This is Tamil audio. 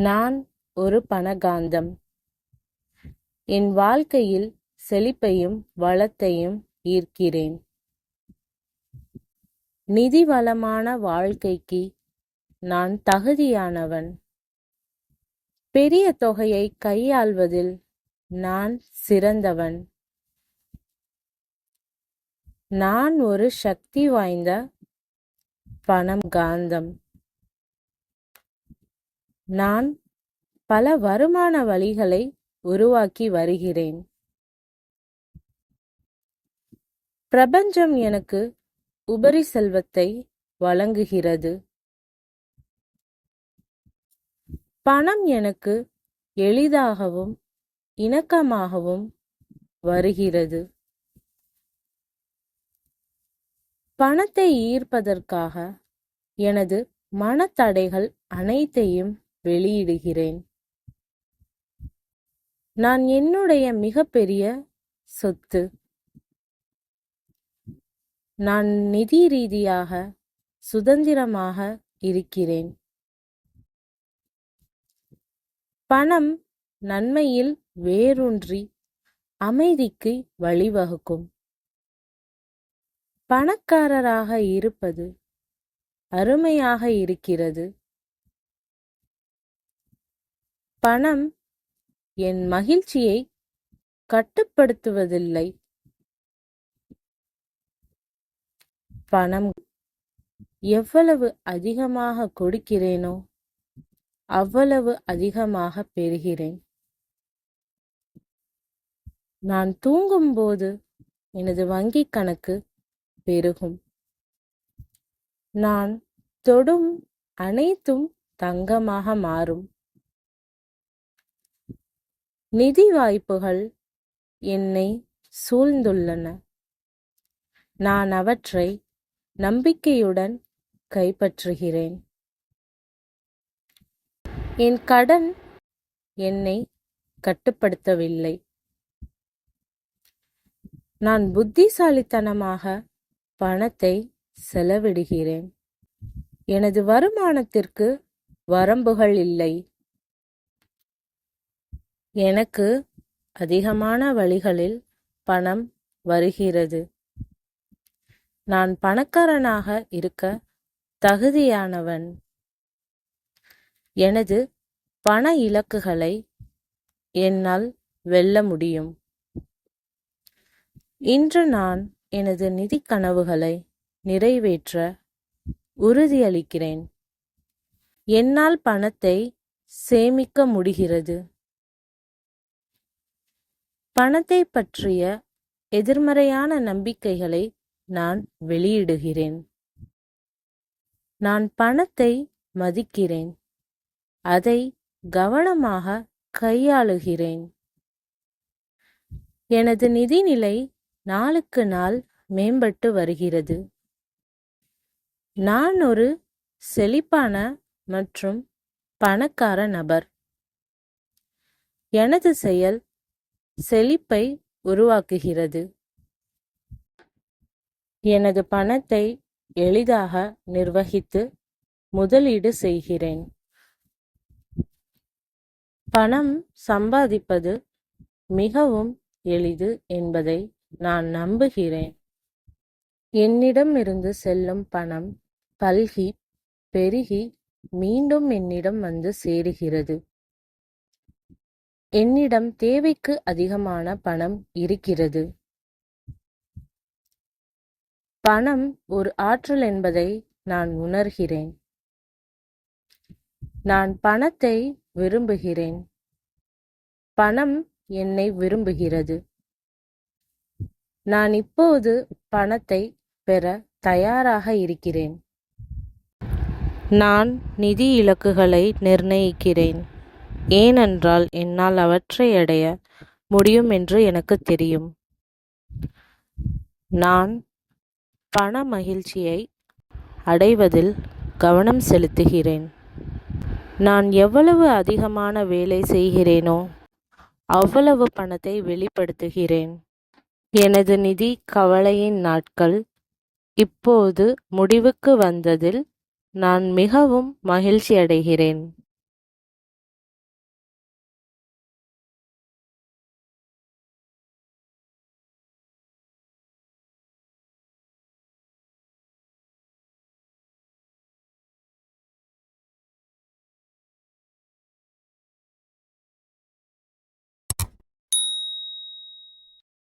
நான் ஒரு பணகாந்தம். என் வாழ்க்கையில் செழிப்பையும் வளத்தையும் ஈர்க்கிறேன். நிதி வளமான வாழ்க்கைக்கு நான் தகுதியானவன். பெரிய தொகையை கையாள்வதில் நான் சிறந்தவன். நான் ஒரு சக்தி வாய்ந்த பணம் காந்தம். நான் பல வருமான வழிகளை உருவாக்கி வருகிறேன். பிரபஞ்சம் எனக்கு உபரி செல்வத்தை வழங்குகிறது. பணம் எனக்கு எளிதாகவும் இணக்கமாகவும் வருகிறது. பணத்தை ஈர்ப்பதற்காக எனது மனத்தடைகள் அனைத்தையும் வெளியிடுகிறேன். நான் என்னுடைய மிகப்பெரிய சொத்து. நான் நிதி ரீதியாக சுதந்திரமாக இருக்கிறேன். பணம் நன்மையில் வேரூன்றி அமைதிக்கு வழிவகுக்கும். பணக்காரராக இருப்பது அருமையாக இருக்கிறது. பணம் என் மகிழ்ச்சியை கட்டுப்படுத்துவதில்லை. பணம் எவ்வளவு அதிகமாக கொடுக்கிறேனோ அவ்வளவு அதிகமாக பெறுகிறேன். நான் தூங்கும்போது எனது வங்கிக் கணக்கு பெருகும். நான் தொடும் அனைத்தும் தங்கமாக மாறும். நிதி வாய்ப்புகள் என்னை சூழ்ந்துள்ளன. நான் அவற்றை நம்பிக்கையுடன் கைப்பற்றுகிறேன். என் கடன் என்னை கட்டுப்படுத்தவில்லை. நான் புத்திசாலித்தனமாக பணத்தை செலவிடுகிறேன். எனது வருமானத்திற்கு வரம்புகள் இல்லை. எனக்கு அதிகமான வழிகளில் பணம் வருகிறது. நான் பணக்காரனாக இருக்க தகுதியானவன். எனது பண இலக்குகளை என்னால் வெல்ல முடியும். இன்று நான் எனது நிதிக் கனவுகளை நிறைவேற்ற உறுதியளிக்கிறேன். என்னால் பணத்தை சேமிக்க முடிகிறது. பணத்தைப் பற்றிய எதிர்மறையான நம்பிக்கைகளை நான் வெளியிடுகிறேன். நான் பணத்தை மதிக்கிறேன். அதை கவனமாக கையாளுகிறேன். எனது நிதிநிலை நாளுக்கு நாள் மேம்பட்டு வருகிறது. நான் ஒரு செழிப்பான மற்றும் பணக்கார நபர். எனது செயல் செழிப்பை உருவாக்குகிறது. எனது பணத்தை எளிதாக நிர்வகித்து முதலீடு செய்கிறேன். பணம் சம்பாதிப்பது மிகவும் எளிது என்பதை நான் நம்புகிறேன். என்னிடமிருந்து செல்லும் பணம் பல்கி பெருகி மீண்டும் என்னிடம் வந்து சேருகிறது. என்னிடம் தேவைக்கு அதிகமான பணம் இருக்கிறது. பணம் ஒரு ஆற்றல் என்பதை நான் உணர்கிறேன். நான் பணத்தை விரும்புகிறேன். பணம் என்னை விரும்புகிறது. நான் இப்போது பணத்தை பெற தயாராக இருக்கிறேன். நான் நிதி இலக்குகளை நிர்ணயிக்கிறேன். ஏனென்றால் என்னால் அவற்றை அடைய முடியும் என்று எனக்குத் தெரியும். நான் பண மகிழ்ச்சியை அடைவதில் கவனம் செலுத்துகிறேன். நான் எவ்வளவு அதிகமான வேலை செய்கிறேனோ அவ்வளவு பணத்தை வெளிப்படுத்துகிறேன். எனது நிதி கவலையின் நாட்கள் இப்போது முடிவுக்கு வந்ததில் நான் மிகவும் மகிழ்ச்சியடைகிறேன்.